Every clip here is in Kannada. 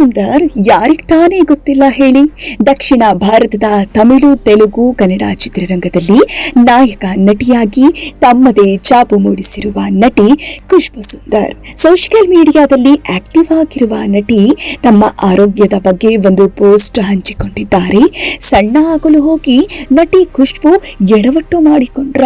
ಸುಂದರ್ ಯಾರಿಗ್ ತಾನೇ ಗೊತ್ತಿಲ್ಲ ಹೇಳಿ. ದಕ್ಷಿಣ ಭಾರತದ ತಮಿಳು, ತೆಲುಗು, ಕನ್ನಡ ಚಿತ್ರರಂಗದಲ್ಲಿ ನಾಯಕ ನಟಿಯಾಗಿ ತಮ್ಮದೇ ಚಾಪು ಮೂಡಿಸಿರುವ ನಟಿ ಖುಷ್ಬು ಸುಂದರ್. ಸೋಷಿಯಲ್ ಮೀಡಿಯಾದಲ್ಲಿ ಆಕ್ಟಿವ್ ಆಗಿರುವ ನಟಿ ತಮ್ಮ ಆರೋಗ್ಯದ ಬಗ್ಗೆ ಒಂದು ಪೋಸ್ಟ್ ಹಂಚಿಕೊಂಡಿದ್ದಾರೆ. ಸಣ್ಣ ಆಗಲು ಹೋಗಿ ನಟಿ ಖುಷ್ಬು ಎಡವಟ್ಟು ಮಾಡಿಕೊಂಡ್ರ.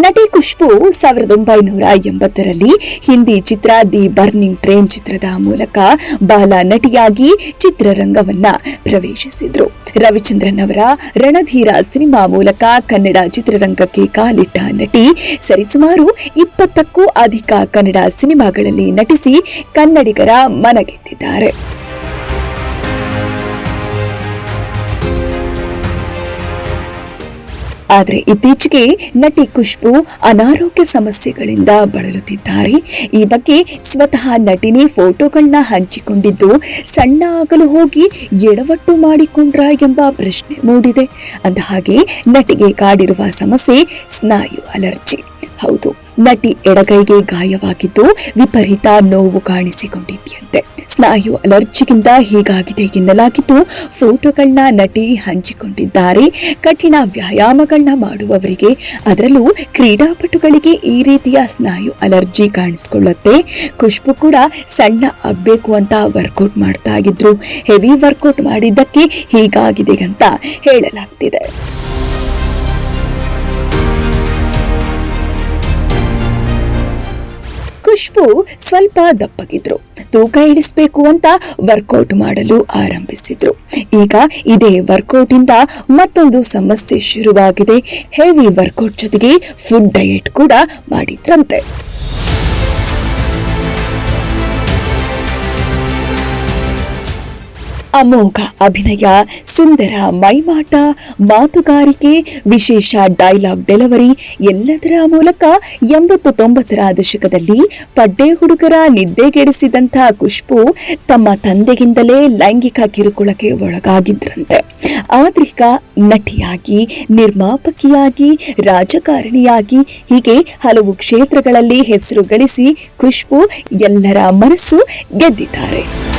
ನಟಿ ಖುಷ್ಬು ಸಾವಿರದ ಒಂಬೈನೂರ ಎಂಬತ್ತರಲ್ಲಿ ಹಿಂದಿ ಚಿತ್ರ ದಿ ಬರ್ನಿಂಗ್ ಟ್ರೈನ್ ಚಿತ್ರದ ಮೂಲಕ ಬಾಲ ನಟಿಯಾಗಿ ಚಿತ್ರರಂಗವನ್ನ ಪ್ರವೇಶಿಸಿದ್ರು. ರವಿಚಂದ್ರನ್ ಅವರ ರಣಧೀರ ಸಿನಿಮಾ ಮೂಲಕ ಕನ್ನಡ ಚಿತ್ರರಂಗಕ್ಕೆ ಕಾಲಿಟ್ಟ ನಟಿ ಸರಿಸುಮಾರು ಇಪ್ಪತ್ತಕ್ಕೂ ಅಧಿಕ ಕನ್ನಡ ಸಿನಿಮಾಗಳಲ್ಲಿ ನಟಿಸಿ ಕನ್ನಡಿಗರ ಮನಗೆದ್ದಿದ್ದಾರೆ ಆದರೆ ಇತ್ತೀಚೆಗೆ ನಟಿ ಖುಷ್ಬು ಅನಾರೋಗ್ಯ ಸಮಸ್ಯೆಗಳಿಂದ ಬಳಲುತ್ತಿದ್ದಾರೆ. ಈ ಬಗ್ಗೆ ಸ್ವತಃ ನಟಿನೇ ಫೋಟೋಗಳನ್ನ ಹಂಚಿಕೊಂಡಿದ್ದು ಸಣ್ಣ ಆಗಲು ಹೋಗಿ ಎಡವಟ್ಟು ಮಾಡಿಕೊಂಡ್ರ ಎಂಬ ಪ್ರಶ್ನೆ ಮೂಡಿದೆ. ಅಂದಹಾಗೆ, ನಟಿಗೆ ಕಾಡಿರುವ ಸಮಸ್ಯೆ ಸ್ನಾಯು ಅಲರ್ಜಿ. ಹೌದು, ನಟಿ ಎಡಗೈಗೆ ಗಾಯವಾಗಿದ್ದು ವಿಪರೀತ ನೋವು ಕಾಣಿಸಿಕೊಂಡಿದೆಯಂತೆ. ಸ್ನಾಯು ಅಲರ್ಜಿಗಿಂತ ಹೀಗಾಗಿದೆ ಎನ್ನಲಾಗಿದ್ದು ಫೋಟೋಗಳನ್ನ ನಟಿ ಹಂಚಿಕೊಂಡಿದ್ದಾರೆ. ಕಠಿಣ ವ್ಯಾಯಾಮಗಳನ್ನ ಮಾಡುವವರಿಗೆ ಅದರಲ್ಲೂ ಕ್ರೀಡಾಪಟುಗಳಿಗೆ ಈ ರೀತಿಯ ಸ್ನಾಯು ಅಲರ್ಜಿ ಕಾಣಿಸ್ಕೊಳ್ಳುತ್ತೆ. ಖುಷ್ಬು ಕೂಡ ಸಣ್ಣ ಆಗಬೇಕು ಅಂತ ವರ್ಕೌಟ್ ಮಾಡ್ತಾ ಇದ್ರು. ಹೆವಿ ವರ್ಕೌಟ್ ಮಾಡಿದ್ದಕ್ಕೆ ಹೀಗಾಗಿದೆ ಅಂತ ಹೇಳಲಾಗ್ತಿದೆ. ಖುಷ್ಬು ಸ್ವಲ್ಪ ದಪ್ಪಗಿದ್ರು. ತೂಕ ಇಳಿಸಬೇಕು ಅಂತ ವರ್ಕೌಟ್ ಮಾಡಲು ಆರಂಭಿಸಿದ್ರು. ಈಗ ಇದೇ ವರ್ಕೌಟ್ ಇಂದ ಮತ್ತೊಂದು ಸಮಸ್ಯೆ ಶುರುವಾಗಿದೆ. ಹೆವಿ ವರ್ಕೌಟ್ ಜೊತೆಗೆ ಫುಡ್ ಡಯೆಟ್ ಕೂಡ ಮಾಡಿದ್ರಂತೆ. ಅಮೋಘ ಅಭಿನಯ, ಸುಂದರ ಮೈಮಾಟ, ಮಾತುಗಾರಿಕೆ, ವಿಶೇಷ ಡೈಲಾಗ್ ಡೆಲಿವರಿ ಎಲ್ಲದರ ಮೂಲಕ ಎಂಬತ್ತು ತೊಂಬತ್ತರ ದಶಕದಲ್ಲಿ ಪಡ್ಡೆ ಹುಡುಗರ ನಿದ್ದೆಗೆಡಿಸಿದಂಥ ಖುಷ್ಬು ತಮ್ಮ ತಂದೆಗಿಂದಲೇ ಲೈಂಗಿಕ ಕಿರುಕುಳಕ್ಕೆ ಒಳಗಾಗಿದ್ರಂತೆ. ಆದ್ರಿಕ ನಟಿಯಾಗಿ, ನಿರ್ಮಾಪಕಿಯಾಗಿ, ರಾಜಕಾರಣಿಯಾಗಿ ಹೀಗೆ ಹಲವು ಕ್ಷೇತ್ರಗಳಲ್ಲಿ ಹೆಸರು ಗಳಿಸಿ ಖುಷ್ಬು ಎಲ್ಲರ ಮನಸ್ಸು ಗೆದ್ದಿದ್ದಾರೆ.